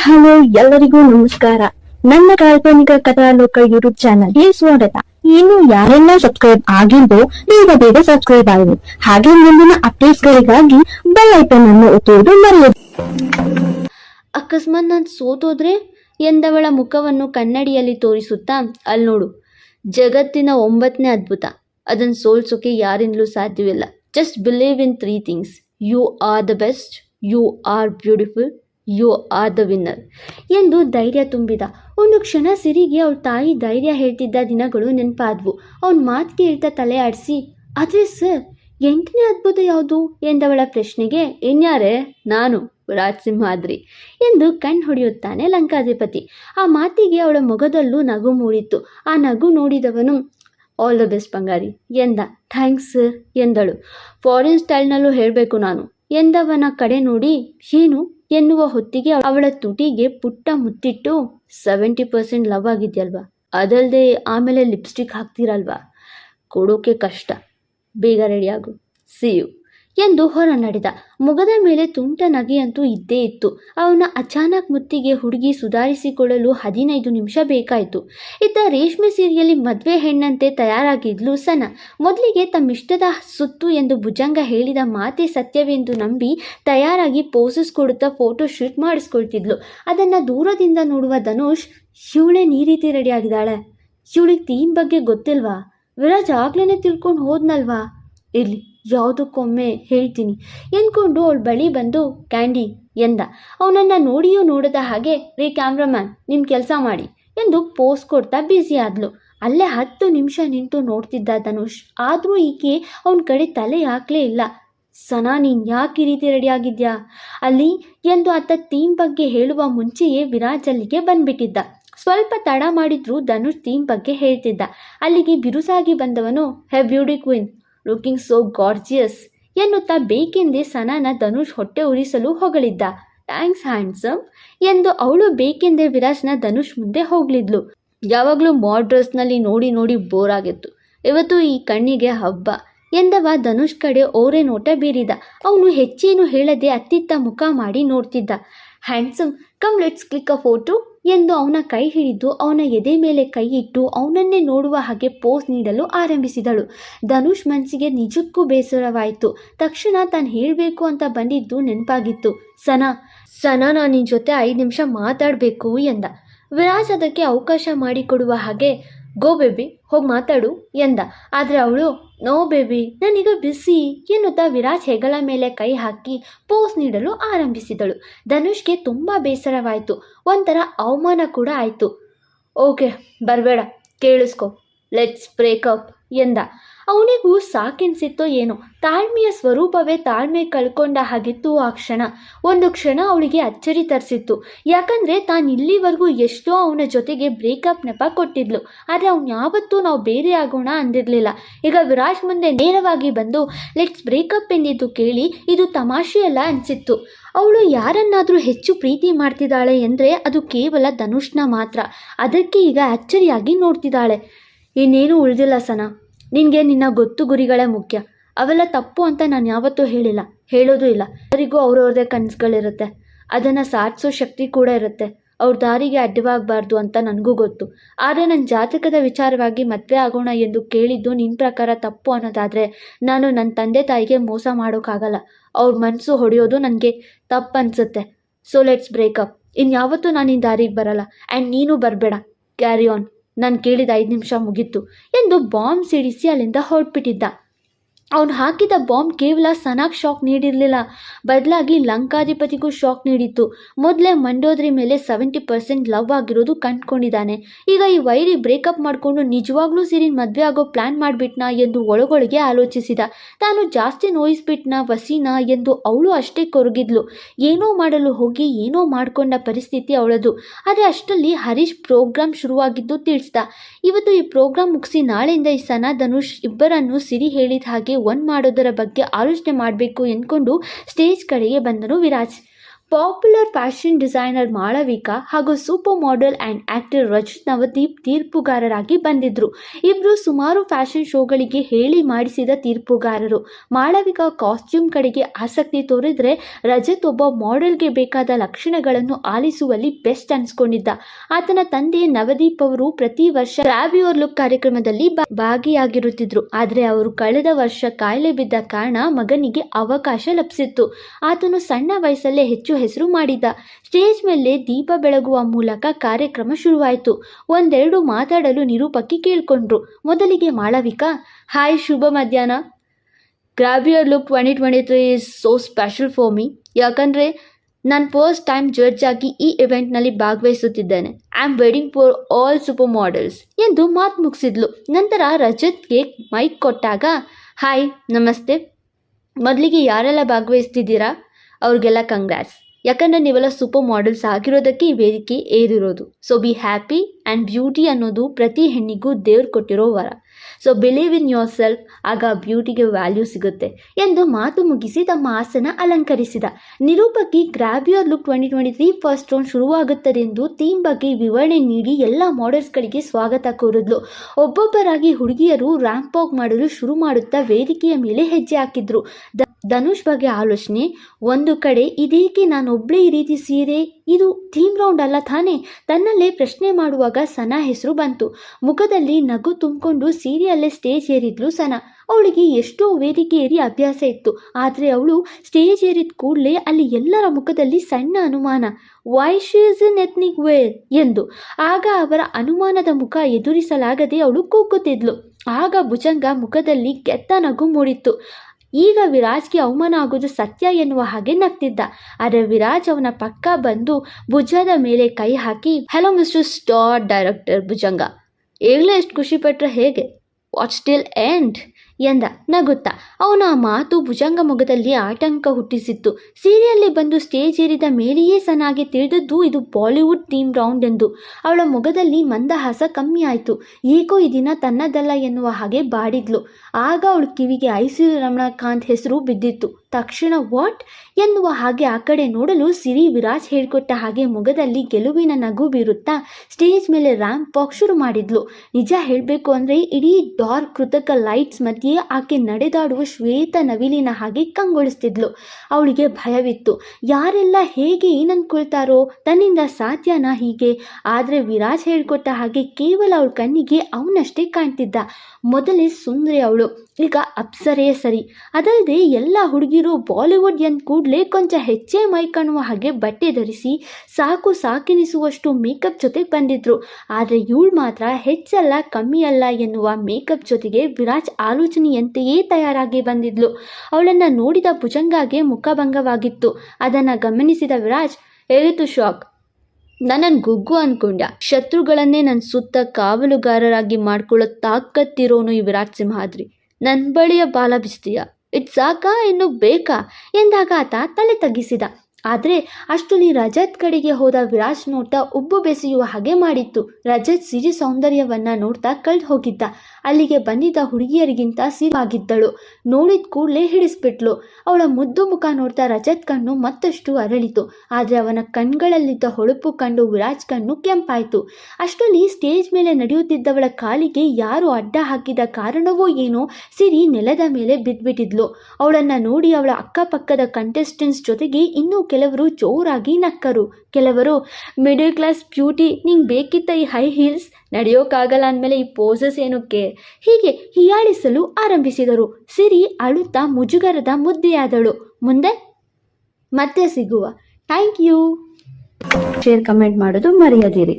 Hello, ಎಲ್ಲರಿಗೂ ನಮಸ್ಕಾರ. ನನ್ನ ಕಾಲ್ಪನಿಕ ಕಥಾಲೋಕ ಯೂಟ್ಯೂಬ್ ಚಾನಲ್ಗೆ ಸ್ವಾಗತ. ಇನ್ನು ಯಾರೆಲ್ಲ ಸಬ್ಸ್ಕ್ರೈಬ್ ಆಗಿದ್ದೋ ಬೇಗ ಬೇಗ ಸಬ್ಸ್ಕ್ರೈಬ್ ಆಗಿದೆ ಹಾಗೆ ಮುಂದಿನ ಅಪ್ಡೇಟ್ಸ್ ಗಳಿಗಾಗಿ ಬೆಲ್ ಐಕನ್ ಅನ್ನು ಒತ್ತುವುದು ಮರೆಯದು. ಅಕಸ್ಮಾತ್ ನಾನು ಸೋತೋದ್ರೆ ಎಂದವಳ ಮುಖವನ್ನು ಕನ್ನಡಿಯಲ್ಲಿ ತೋರಿಸುತ್ತಾ? ಅಲ್ಲಿ ನೋಡು. ಜಗತ್ತಿನ ಒಂಬತ್ತನೇ ಅದ್ಭುತ. ಅದನ್ನು ಸೋಲ್ಸೋಕೆ ಯಾರಿಂದಲೂ ಸಾಧ್ಯವಿಲ್ಲ. Just believe in three things you are the best you are beautiful you are the winner ಎಂದು ಧೈರ್ಯ ತುಂಬಿದ. ಒಂದು ಕ್ಷಣ ಸಿರಿಗೆ ಅವಳ ತಾಯಿ ಧೈರ್ಯ ಹೇಳ್ತಿದ್ದ ದಿನಗಳು ನೆನಪಾದ್ವು. ಅವನ ಮಾತು ಕೇಳ್ತಾ ತಲೆ ಆಡಿಸಿ, ಆದರೆ ಸರ್, ಎಂಟನೇ ಅದ್ಭುತ ಯಾವುದು? ಎಂದವಳ ಪ್ರಶ್ನೆಗೆ, ಇನ್ಯಾರೇ? ನಾನು, ರಾಜಸಿಂಹಾದ್ರಿ ಎಂದು ಕಣ್ಣು ಹೊಡೆಯುತ್ತಾನೆ ಲಂಕಾಧಿಪತಿ. ಆ ಮಾತಿಗೆ ಅವಳ ಮೊಗದಲ್ಲೂ ನಗು ಮೂಡಿತ್ತು. ಆ ನಗು ನೋಡಿದವನು, ಆಲ್ ದ ಬೆಸ್ಟ್ ಬಂಗಾರಿ ಎಂದ. ಥ್ಯಾಂಕ್ಸ್ ಸರ್ ಎಂದಳು. ಫಾರಿನ್ ಸ್ಟೈಲ್ನಲ್ಲೂ ಹೇಳಬೇಕು ನಾನು ಎಂದವನ ಕಡೆ ನೋಡಿ, ಏನು? ಎನ್ನುವ ಹೊತ್ತಿಗೆ ಅವಳ ತುಟಿಗೆ ಪುಟ್ಟ ಮುತ್ತಿಟ್ಟು ಸೆವೆಂಟಿ ಪರ್ಸೆಂಟ್ ಲವ್ ಆಗಿದೆಯಲ್ವಾ? ಅದಲ್ಲದೆ ಆಮೇಲೆ ಲಿಪ್ಸ್ಟಿಕ್ ಹಾಕ್ತೀರಲ್ವಾ? ಕೊಡೋಕೆ ಕಷ್ಟ. ಬೇಗ ರೆಡಿಯಾಗು ಸಿ ಯು ಎಂದು ಹೊರ ನಡೆದ ಮೇಲೆ ತುಂಟ ನಗೆಯಂತೂ ಇದ್ದೇ ಇತ್ತು. ಅವನ ಅಚಾನಕ್ ಮುತ್ತಿಗೆ ಹುಡುಗಿ ಸುಧಾರಿಸಿಕೊಳ್ಳಲು ಹದಿನೈದು ನಿಮಿಷ ಬೇಕಾಯಿತು. ಇತ್ತ ರೇಷ್ಮೆ ಸೀರೆಯಲ್ಲಿ ಮದುವೆ ಹೆಣ್ಣಂತೆ ತಯಾರಾಗಿದ್ಲು ಸನ. ಮೊದಲಿಗೆ ತಮ್ಮಿಷ್ಟದ ಸುತ್ತು ಎಂದು ಭುಜಂಗ ಹೇಳಿದ ಮಾತೆ ಸತ್ಯವೆಂದು ನಂಬಿ ತಯಾರಾಗಿ ಪೋಸಸ್ ಕೊಡುತ್ತಾ ಫೋಟೋ ಶೂಟ್ ಮಾಡಿಸ್ಕೊಳ್ತಿದ್ಲು. ಅದನ್ನು ದೂರದಿಂದ ನೋಡುವ ಧನುಷ್ ಇವಳೆ ನೀ ರೀತಿ ರೆಡಿ ಆಗಿದ್ದಾಳೆ ಇವಳಿಗೆ ಥೀಮ್ ಬಗ್ಗೆ ಗೊತ್ತಿಲ್ವಾ? ವಿರಾಜ್ ಆಗ್ಲೇ ತಿಳ್ಕೊಂಡು ಹೋದ್ನಲ್ವಾ? ಇರಲಿ. ಯಾವುದಕ್ಕೊಮ್ಮೆ ಹೇಳ್ತೀನಿ. ಎಂದ್ಕೊಂಡು ಅವಳ ಬಳಿ ಬಂದು, ಕ್ಯಾಂಡಿ ಎಂದ. ಅವನನ್ನು ನೋಡಿಯೂ ನೋಡದ ಹಾಗೆ, ರೀ ಕ್ಯಾಮ್ರಾಮ್ಯಾನ್ ನಿಮ್ಮ ಕೆಲಸ ಮಾಡಿ ಎಂದು ಪೋಸ್ ಕೊಡ್ತಾ ಬ್ಯುಸಿ ಆದ್ಲು. ಅಲ್ಲೇ ಹತ್ತು ನಿಮಿಷ ನಿಂತು ನೋಡ್ತಿದ್ದ ಧನುಷ್. ಆದರೂ ಈಕೆ ಅವನ ಕಡೆ ತಲೆ ಹಾಕ್ಲೇ ಇಲ್ಲ. ಸನಾ, ನೀನು ಯಾಕೆ ಈ ರೀತಿ ರೆಡಿಯಾಗಿದ್ಯಾ ಅಲ್ಲಿ ಎಂದು ಆತ ಥೀಮ್ ಬಗ್ಗೆ ಹೇಳುವ ಮುಂಚೆಯೇ ವಿರಾಜ್ ಅಲ್ಲಿಗೆ ಬಂದ್ಬಿಟ್ಟಿದ್ದ. ಸ್ವಲ್ಪ ತಡ ಮಾಡಿದ್ರು ಧನುಷ್ ಥೀಮ್ ಬಗ್ಗೆ ಹೇಳ್ತಿದ್ದ. ಅಲ್ಲಿಗೆ ಬಿರುಸಾಗಿ ಬಂದವನು, hey beauty queen looking so gorgeous ಎನ್ನುತ್ತಾ ಬೇಕೆಂದೇ ಸನಾನ ಧನುಷ್ ಹೊಟ್ಟೆ ಉರಿಸಲು ಹೊಗಳಿದ್ದ. ಥ್ಯಾಂಕ್ಸ್ ಹ್ಯಾಂಡ್ಸಮ್ ಎಂದು ಅವಳು ಬೇಕೆಂದೇ ವಿರಾಜ್ನ ಧನುಷ್ ಮುಂದೆ ಹೋಗ್ಲಿದ್ಲು. ಯಾವಾಗಲೂ ಡ್ರೆಸ್ನಲ್ಲಿ ನೋಡಿ ನೋಡಿ ಬೋರ್ ಆಗಿತ್ತು. ಇವತ್ತು ಈ ಕಣ್ಣಿಗೆ ಹಬ್ಬ, ಎಂದವ ಧನುಷ್ ಕಡೆ ಓರೆ ನೋಟ ಬೀರಿದ. ಅವನು ಹೆಚ್ಚೇನು ಹೇಳದೆ ಅತ್ತಿತ್ತ ಮುಖ ಮಾಡಿ ನೋಡ್ತಿದ್ದ. Handsome come let's click a photo ಎಂದು ಅವನ ಕೈ ಹಿಡಿದು ಅವನ ಎದೆ ಮೇಲೆ ಕೈ ಇಟ್ಟು ಅವನನ್ನೇ ನೋಡುವ ಹಾಗೆ ಪೋಸ್ ನೀಡಲು ಆರಂಭಿಸಿದಳು. ಧನುಷ್ ಮನಸ್ಸಿಗೆ ನಿಜಕ್ಕೂ ಬೇಸರವಾಯಿತು. ತಕ್ಷಣ ತಾನು ಹೇಳಬೇಕು ಅಂತ ಬಂದಿದ್ದು ನೆನಪಾಗಿತ್ತು. ಸನಾ ಸನಾ ನಾನು ನಿನ್ನ ಜೊತೆ ಐದು ನಿಮಿಷ ಮಾತಾಡಬೇಕು ಎಂದ. ವಿರಾಜ್ ಅದಕ್ಕೆ ಅವಕಾಶ ಮಾಡಿಕೊಡುವ ಹಾಗೆ, ಗೋ ಬೇಬಿ, ಹೋಗಿ ಮಾತಾಡು, ಎಂದ. ಆದರೆ ಅವಳು ನೋ ಬೇಬಿ ನಾನೀಗ ಬಿಸಿ. ಎನ್ನುತ್ತಾ ವಿರಾಜ್ ಹೆಗಲ ಮೇಲೆ ಕೈ ಹಾಕಿ ಪೋಸ್ ನೀಡಲು ಆರಂಭಿಸಿದಳು. ಧನುಷ್ಗೆ ತುಂಬ ಬೇಸರವಾಯಿತು. ಒಂಥರ ಅವಮಾನ ಕೂಡ ಆಯಿತು. ಓಕೆ, ಬರಬೇಡ. ಕೇಳಿಸ್ಕೊ. ಲೆಟ್ಸ್ ಬ್ರೇಕಪ್ ಎಂದ. ಅವನಿಗೂ ಸಾಕೆನ್ಸಿತ್ತೋ ಏನೋ. ತಾಳ್ಮೆಯ ಸ್ವರೂಪವೇ ತಾಳ್ಮೆ ಕಳ್ಕೊಂಡ ಹಾಗಿತ್ತು ಆ ಕ್ಷಣ. ಒಂದು ಕ್ಷಣ ಅವಳಿಗೆ ಅಚ್ಚರಿ ತರಿಸಿತ್ತು. ಯಾಕಂದರೆ ತಾನು ಇಲ್ಲಿವರೆಗೂ ಎಷ್ಟೋ ಅವನ ಜೊತೆಗೆ ಬ್ರೇಕಪ್ ನೆಪ ಕೊಟ್ಟಿದ್ಲು. ಆದರೆ ಅವ್ನು ಯಾವತ್ತೂ ನಾವು ಬೇರೆ ಆಗೋಣ ಅಂದಿರಲಿಲ್ಲ. ಈಗ ವಿರಾಜ್ ಮುಂದೆ ನೇರವಾಗಿ ಬಂದು ಲೆಟ್ಸ್ ಬ್ರೇಕಪ್ ಎಂದಿದ್ದು ಕೇಳಿ, ಇದು ತಮಾಷೆಯಲ್ಲ ಅನಿಸಿತ್ತು. ಅವಳು ಯಾರನ್ನಾದರೂ ಹೆಚ್ಚು ಪ್ರೀತಿ ಮಾಡ್ತಿದ್ದಾಳೆ ಎಂದರೆ ಅದು ಕೇವಲ ಧನುಷ್ನ ಮಾತ್ರ. ಅದಕ್ಕೆ ಈಗ ಅಚ್ಚರಿಯಾಗಿ ನೋಡ್ತಿದ್ದಾಳೆ. ಇನ್ನೇನು ಉಳಿದಿಲ್ಲ ಸನಾ. ನಿನಗೆ ನಿನ್ನ ಗೊತ್ತು ಗುರಿಗಳೇ ಮುಖ್ಯ. ಅವೆಲ್ಲ ತಪ್ಪು ಅಂತ ನಾನು ಯಾವತ್ತೂ ಹೇಳಿಲ್ಲ. ಹೇಳೋದು ಇಲ್ಲ. ಅವರಿಗೂ ಅವ್ರವ್ರದೇ ಕನಸುಗಳಿರುತ್ತೆ. ಅದನ್ನು ಸಾಧಿಸೋ ಶಕ್ತಿ ಕೂಡ ಇರುತ್ತೆ. ಅವ್ರ ದಾರಿಗೆ ಅಡ್ಡವಾಗಬಾರ್ದು ಅಂತ ನನಗೂ ಗೊತ್ತು. ಆದರೆ ನನ್ನ ಜಾತಕದ ವಿಚಾರವಾಗಿ ಮದುವೆ ಆಗೋಣ ಎಂದು ಕೇಳಿದ್ದು ನಿನ್ನ ಪ್ರಕಾರ ತಪ್ಪು ಅನ್ನೋದಾದರೆ ನಾನು ನನ್ನ ತಂದೆ ತಾಯಿಗೆ ಮೋಸ ಮಾಡೋಕ್ಕಾಗಲ್ಲ ಅವ್ರ ಮನಸ್ಸು ಹೊಡೆಯೋದು ನನಗೆ ತಪ್ಪು ಅನಿಸುತ್ತೆ. ಸೊ ಲೆಟ್ಸ್ ಬ್ರೇಕಪ್ ಇನ್ಯಾವತ್ತೂ ನಾನು ಈ ದಾರಿಗೆ ಬರಲ್ಲ. ಆ್ಯಂಡ್ ನೀನು ಬರಬೇಡ. ಕ್ಯಾರಿ ಆನ್ ನಾನು ಕೇಳಿದ ಐದು ನಿಮಿಷ ಮುಗೀತು ಎಂದು ಬಾಂಬ್ ಸಿಡಿಸಿ ಅಲ್ಲಿಂದ ಹೊರಟ್ಬಿಟ್ಟಿದ್ದ. ಅವನು ಹಾಕಿದ ಬಾಂಬ್ ಕೇವಲ ಸನಾಗ್ ಶಾಕ್ ನೀಡಿರಲಿಲ್ಲ. ಬದಲಾಗಿ ಲಂಕಾಧಿಪತಿಗೂ ಶಾಕ್ ನೀಡಿತ್ತು. ಮೊದಲೇ ಮಂಡೋದ್ರಿ ಮೇಲೆ ಸೆವೆಂಟಿ ಪರ್ಸೆಂಟ್ ಲವ್ ಆಗಿರೋದು ಕಂಡ್ಕೊಂಡಿದ್ದಾನೆ. ಈಗ ಈ ವೈರಿ ಬ್ರೇಕಪ್ ಮಾಡಿಕೊಂಡು ನಿಜವಾಗ್ಲೂ ಸಿರಿನ್ ಮದುವೆ ಆಗೋ ಪ್ಲ್ಯಾನ್ ಮಾಡಿಬಿಟ್ನಾ ಎಂದು ಒಳಗೊಳಗೆ ಆಲೋಚಿಸಿದ. ತಾನು ಜಾಸ್ತಿ ನೋಯಿಸ್ಬಿಟ್ನಾ ವಸೀನಾ ಎಂದು ಅವಳು ಅಷ್ಟೇ ಕೊರಗಿದ್ಲು. ಏನೋ ಮಾಡಲು ಹೋಗಿ ಏನೋ ಮಾಡಿಕೊಂಡ ಪರಿಸ್ಥಿತಿ ಅವಳದು. ಆದರೆ ಅಷ್ಟರಲ್ಲಿ ಹರೀಶ್ ಪ್ರೋಗ್ರಾಮ್ ಶುರುವಾಗಿದ್ದು ತಿಳಿಸ್ದ. ಇವತ್ತು ಈ ಪ್ರೋಗ್ರಾಮ್ ಮುಗಿಸಿ ನಾಳೆಯಿಂದ ಈ ಸನಾ, ಧನುಷ್ ಇಬ್ಬರನ್ನು ಸಿರಿ ಹೇಳಿದ ಹಾಗೆ ಒನ್ ಮಾಡೋದರ ಬಗ್ಗೆ ಆಲೋಚನೆ ಮಾಡಬೇಕು ಎಂದ್ಕೊಂಡು ಸ್ಟೇಜ್ ಕಡೆಗೆ ಬಂದನು Viraj. Popular fashion designer Malavika ಹಾಗೂ super model and actor Rajat Navdeep ತೀರ್ಪುಗಾರರಾಗಿ ಬಂದಿದ್ರು. ಇಬ್ಬರು ಸುಮಾರು ಫ್ಯಾಷನ್ ಶೋಗಳಿಗೆ ಹೇಳಿ ಮಾಡಿಸಿದ ತೀರ್ಪುಗಾರರು. ಮಾಳವಿಕಾ ಕಾಸ್ಟ್ಯೂಮ್ ಕಡೆಗೆ ಆಸಕ್ತಿ ತೋರಿದ್ರೆ ರಜತ್ ಒಬ್ಬ ಮಾಡೆಲ್ಗೆ ಬೇಕಾದ ಲಕ್ಷಣಗಳನ್ನು ಆಲಿಸುವಲ್ಲಿ ಬೆಸ್ಟ್ ಅನ್ಸ್ಕೊಂಡಿದ್ದ. ಆತನ ತಂದೆ ನವದೀಪ್ ಅವರು ಪ್ರತಿ ವರ್ಷ ಗ್ರಾಬ್ ಯುವರ್ ಲುಕ್ ಕಾರ್ಯಕ್ರಮದಲ್ಲಿ ಭಾಗಿಯಾಗಿರುತ್ತಿದ್ರು. ಆದರೆ ಅವರು ಕಳೆದ ವರ್ಷ ಕಾಯಿಲೆ ಬಿದ್ದ ಕಾರಣ ಮಗನಿಗೆ ಅವಕಾಶ ಲಭಿಸಿತ್ತು. ಆತನು ಸಣ್ಣ ವಯಸ್ಸಲ್ಲೇ ಹೆಚ್ಚು ಹೆಸರು ಮಾಡಿದ್ದ ಸ್ಟೇಜ್ ಮೇಲೆ ದೀಪ ಬೆಳಗುವ ಮೂಲಕ ಕಾರ್ಯಕ್ರಮ ಶುರುವಾಯಿತು. ಒಂದೆರಡು ಮಾತಾಡಲು ನಿರೂಪಕಿ ಕೇಳ್ಕೊಂಡ್ರು. ಮೊದಲಿಗೆ ಮಾಳವಿಕಾ, ಹಾಯ್, ಶುಭ ಮಧ್ಯಾಹ್ನ. Grab your look twenty twenty three is so special for me ಯಾಕಂದರೆ, ನಾನು ಫಸ್ಟ್ ಟೈಮ್ ಜಡ್ಜ್ ಆಗಿ ಈ ಇವೆಂಟ್ನಲ್ಲಿ ಭಾಗವಹಿಸುತ್ತಿದ್ದೇನೆ. I am waiting for all super models ಎಂದು ಮಾತು ಮುಗಿಸಿದ್ಲು. ನಂತರ ರಜತ್ಗೆ ಮೈಕ್ ಕೊಟ್ಟಾಗ, ಹಾಯ್, ನಮಸ್ತೆ. ಮೊದಲಿಗೆ ಯಾರೆಲ್ಲ ಭಾಗವಹಿಸ್ತಿದ್ದೀರಾ? ಅವ್ರಿಗೆಲ್ಲ ಕಂಗ್ರ್ಯಾಟ್ಸ್ ಯಾಕಂದರೆ ನೀವೆಲ್ಲ ಸೂಪರ್ ಮಾಡೆಲ್ಸ್ ಆಗಿರೋದಕ್ಕೆ ಈ ವೇದಿಕೆ ಏರಿರೋದು. So be happy and beauty ಅನ್ನೋದು ಪ್ರತಿ ಹೆಣ್ಣಿಗೂ ದೇವ್ರು ಕೊಟ್ಟಿರೋ ವರ. So believe in yourself ಆಗ ಬ್ಯೂಟಿಗೆ ವ್ಯಾಲ್ಯೂ ಸಿಗುತ್ತೆ ಎಂದು ಮಾತು ಮುಗಿಸಿ ತಮ್ಮ ಆಸನ ಅಲಂಕರಿಸಿದ. ನಿರೂಪಕಿ grab your look twenty twenty three first round ಶುರುವಾಗುತ್ತದೆಂದು theme ಬಗ್ಗೆ ವಿವರಣೆ ನೀಡಿ ಎಲ್ಲ ಮಾಡೆಲ್ಸ್ಗಳಿಗೆ ಸ್ವಾಗತ ಕೋರಿದ್ಲು. ಒಬ್ಬೊಬ್ಬರಾಗಿ ಹುಡುಗಿಯರು ರ್ಯಾಂಪ್ ವಾಕ್ ಮಾಡಲು ಶುರು ಮಾಡುತ್ತಾ ವೇದಿಕೆಯ ಮೇಲೆ ಹೆಜ್ಜೆ ಹಾಕಿದ್ರು. ಧನುಷ್ ಬಗ್ಗೆ ಆಲೋಚನೆ, ಒಂದು ಕಡೆ ಇದೇಕೆ ನಾನು ಒಬ್ಳೇ ಈ ರೀತಿ ಸೀರೆ ಇದು ಥೀಮ್ ರೌಂಡ್ ಅಲ್ಲ ತಾನೇ? ತನ್ನಲ್ಲೇ ಪ್ರಶ್ನೆ ಮಾಡುವಾಗ ಸನಾ ಹೆಸರು ಬಂತು. ಮುಖದಲ್ಲಿ ನಗು ತುಂಬಿಕೊಂಡು ಸೀರಿಯಲ್ಲೇ ಸ್ಟೇಜ್ ಏರಿದ್ಲು ಸನಾ. ಅವಳಿಗೆ ಎಷ್ಟೋ ವೇದಿಕೆ ಏರಿ ಅಭ್ಯಾಸ ಇತ್ತು. ಆದರೆ ಅವಳು ಸ್ಟೇಜ್ ಏರಿದ ಕೂಡಲೇ ಅಲ್ಲಿ ಎಲ್ಲರ ಮುಖದಲ್ಲಿ ಸಣ್ಣ ಅನುಮಾನ. Why she's in ethnic wear ಎಂದು. ಆಗ ಅವರ ಅನುಮಾನದ ಮುಖ ಎದುರಿಸಲಾಗದೆ ಅವಳು ಕೂಗುತ್ತಿದ್ಲು ಆಗ ಭುಜಂಗ ಮುಖದಲ್ಲಿ ಕೆತ್ತ ನಗು ಮೂಡಿತ್ತು. ಈಗ ವಿರಾಜ್ಗೆ ಅವಮಾನ ಆಗೋದು ಸತ್ಯ ಎನ್ನುವ ಹಾಗೆ ನಗ್ತಿದ್ದ. ಆದರೆ ವಿರಾಜ್ ಅವನ ಪಕ್ಕ ಬಂದು ಭುಜದ ಮೇಲೆ ಕೈ ಹಾಕಿ hello mister star director Bhujanga, ಈಗಲೇ ಎಷ್ಟು ಖುಷಿ ಪಟ್ರೆ ಹೇಗೆ? ವಾಟ್ ಸ್ಟಿಲ್ ಎಂಡ್ ಎಂದ ನಗುತ್ತ, ಅವನ ಆ ಮಾತು ಭುಜಂಗ ಮೊಗದಲ್ಲಿ ಆತಂಕ ಹುಟ್ಟಿಸಿತ್ತು. ಸೀರಿಯಲ್ಲಿ ಬಂದು ಸ್ಟೇಜ್ ಏರಿದ ಮೇಲೆಯೇ ಸನಾಗಿ ತಿಳಿದದ್ದು ಇದು ಬಾಲಿವುಡ್ ಟೀಮ್ ರೌಂಡ್ ಎಂದು. ಅವಳ ಮೊಗದಲ್ಲಿ ಮಂದಹಾಸ ಕಮ್ಮಿ ಆಯಿತು. ಏಕೋ ಈ ದಿನ ತನ್ನದಲ್ಲ ಎನ್ನುವ ಹಾಗೆ ಬಾಡಿದ್ಲು. ಆಗ ಅವಳು ಕಿವಿಗೆ ಐಸಿ ರಮಣಕಾಂತ್ ಹೆಸರು ಬಿದ್ದಿತ್ತು. ತಕ್ಷಣ ವಾಟ್? ಎನ್ನುವ ಹಾಗೆ ಆ ಕಡೆ ನೋಡಲು ಸಿರಿ ವಿರಾಜ್ ಹೇಳಿಕೊಟ್ಟ ಹಾಗೆ ಮುಗದಲ್ಲಿ ಗೆಲುವಿನ ನಗು ಬೀರುತ್ತಾ ಸ್ಟೇಜ್ ಮೇಲೆ ರ್ಯಾಂಪ್ ಪಾಕ್ ಶುರು ಮಾಡಿದ್ಲು. ನಿಜ ಹೇಳಬೇಕು ಅಂದರೆ ಇಡೀ ಡಾರ್ಕ್ ಕೃತಕ ಲೈಟ್ಸ್ ಮಧ್ಯೆ ಆಕೆ ನಡೆದಾಡುವ ಶ್ವೇತ ನವಿಲಿನ ಹಾಗೆ ಕಂಗೊಳಿಸ್ತಿದ್ಲು. ಅವಳಿಗೆ ಭಯವಿತ್ತು. ಯಾರೆಲ್ಲ ಹೇಗೆ ಏನನ್ಕೊಳ್ತಾರೋ ತನ್ನಿಂದ ಸಾಧ್ಯನಾ ಹೀಗೆ? ಆದರೆ ವಿರಾಜ್ ಹೇಳ್ಕೊಟ್ಟ ಹಾಗೆ ಕೇವಲ ಅವಳ ಕಣ್ಣಿಗೆ ಅವನಷ್ಟೇ ಕಾಣ್ತಿದ್ದ. ಮೊದಲೇ ಸುಂದರಿ ಅವಳು. ಈಗ ಅಪ್ಸರೇ ಸರಿ. ಅದಲ್ಲದೆ ಎಲ್ಲ ಹುಡುಗಿರು ಬಾಲಿವುಡ್ ಎಂದ ಕೂಡಲೇ ಕೊಂಚ ಹೆಚ್ಚೇ ಮೈ ಕಾಣುವ ಹಾಗೆ ಬಟ್ಟೆ ಧರಿಸಿ ಸಾಕು ಸಾಕೆನಿಸುವಷ್ಟು ಮೇಕಪ್ ಜೊತೆಗೆ ಬಂದಿದ್ರು. ಆದರೆ ಇವಳು ಮಾತ್ರ ಹೆಚ್ಚಲ್ಲ ಕಮ್ಮಿ ಅಲ್ಲ ಎನ್ನುವ ಮೇಕಪ್ ಜೊತೆಗೆ ವಿರಾಜ್ ಆಲೋಚನೆಯಂತೆಯೇ ತಯಾರಾಗಿ ಬಂದಿದ್ಲು. ಅವಳನ್ನು ನೋಡಿದ ಭುಜಂಗಾಗೆ ಮುಖಭಂಗವಾಗಿತ್ತು. ಅದನ್ನು ಗಮನಿಸಿದ ವಿರಾಜ್ ಹೇಗಿತ್ತು ಶಾಕ್. ನನ್ನನ್ನು ಗುಗ್ಗು ಅನ್ಕೊಂಡ ಶತ್ರುಗಳನ್ನೇ ನನ್ನ ಸುತ್ತ ಕಾವಲುಗಾರರಾಗಿ ಮಾಡ್ಕೊಳ್ಳೋ ತಾಕತ್ತಿರೋನು ಈ ವಿರಾಟ್ ಸಿಂಹಾದ್ರಿ. ನನ್ನ ಬಳಿಯ ಬಾಲ ಬಿಸ್ತೀಯ. ಇಟ್ ಸಾಕಾ ಇನ್ನು ಬೇಕಾ? ಎಂದಾಗ ಆತ ತಲೆ ತಗ್ಗಿಸಿದ. ಆದರೆ ಅಷ್ಟರಲ್ಲಿ ರಜತ್ ಕಡೆಗೆ ಹೋದ ವಿರಾಜ್ ನೋಟ ಉಬ್ಬು ಬೆಸೆಯುವ ಹಾಗೆ ಮಾಡಿತ್ತು. ರಜತ್ ಸಿರಿ ಸೌಂದರ್ಯವನ್ನ ನೋಡ್ತಾ ಕಳೆದು ಹೋಗಿದ್ದ. ಅಲ್ಲಿಗೆ ಬಂದಿದ್ದ ಹುಡುಗಿಯರಿಗಿಂತ ಸಿರಿವಾಗಿದ್ದಳು ನೋಡಿದ ಕೂಡಲೇ ಹಿಡಿಸ್ಬಿಟ್ಲು. ಅವಳ ಮುದ್ದು ಮುಖ ನೋಡ್ತಾ ರಜತ್ ಕಣ್ಣು ಮತ್ತಷ್ಟು ಅರಳಿತು. ಆದರೆ ಅವನ ಕಣ್ಗಳಲ್ಲಿದ್ದ ಹೊಳಪು ಕಂಡು ವಿರಾಜ್ ಕಣ್ಣು ಕೆಂಪಾಯಿತು. ಅಷ್ಟರಲ್ಲಿ ಸ್ಟೇಜ್ ಮೇಲೆ ನಡೆಯುತ್ತಿದ್ದವಳ ಕಾಲಿಗೆ ಯಾರು ಅಡ್ಡ ಹಾಕಿದ ಕಾರಣವೋ ಏನೋ ಸಿರಿ ನೆಲದ ಮೇಲೆ ಬಿದ್ಬಿಟ್ಟಿದ್ಲು. ಅವಳನ್ನ ನೋಡಿ ಅವಳ ಅಕ್ಕಪಕ್ಕದ ಕಂಟೆಸ್ಟೆಂಟ್ಸ್ ಜೊತೆಗೆ ಇನ್ನೂ ಕೆಲವರು ಜೋರಾಗಿ ನಕ್ಕರು. ಕೆಲವರು ಮಿಡಲ್ ಕ್ಲಾಸ್ ಬ್ಯೂಟಿ ನಿಂಗೆ ಬೇಕಿತ್ತ ಈ ಹೈ ಹೀಲ್ಸ್ ನಡೆಯೋಕ್ಕಾಗಲ್ಲ ಅಂದಮೇಲೆ ಈ ಪೋಸಸ್ ಏನಕ್ಕೆ? ಹೀಗೆ ಹೀಯಾಳಿಸಲು ಆರಂಭಿಸಿದರು. ಸಿರಿ ಅಳುತ್ತಾ ಮುಜುಗರದ ಮುದ್ದೆಯಾದಳು. ಮುಂದೆ ಮತ್ತೆ ಸಿಗುವ. ಥ್ಯಾಂಕ್ ಯು ಶೇರ್ ಕಮೆಂಟ್ ಮಾಡೋದು ಮರೆಯದಿರಿ.